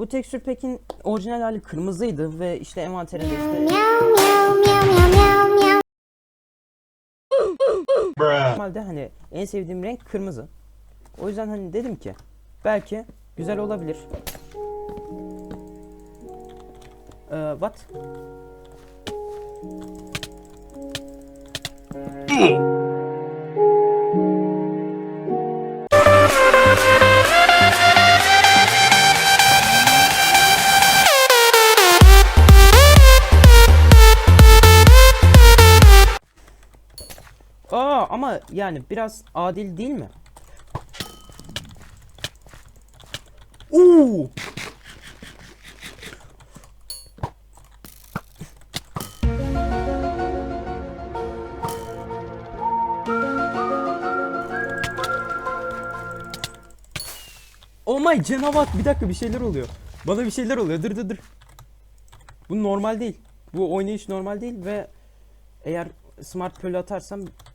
Bu tekstür pekin orijinal hali kırmızıydı ve işte envanterinde işte normalde hani en sevdiğim renk kırmızı. O yüzden hani dedim ki belki güzel olabilir. Ee, what? Ama yani biraz adil değil mi? Oo! Oh my canavat bir dakika bir şeyler oluyor. Bana bir şeyler oluyor. Dır dır dır. Bu normal değil. Bu oynayış normal değil ve eğer smart pearl atarsam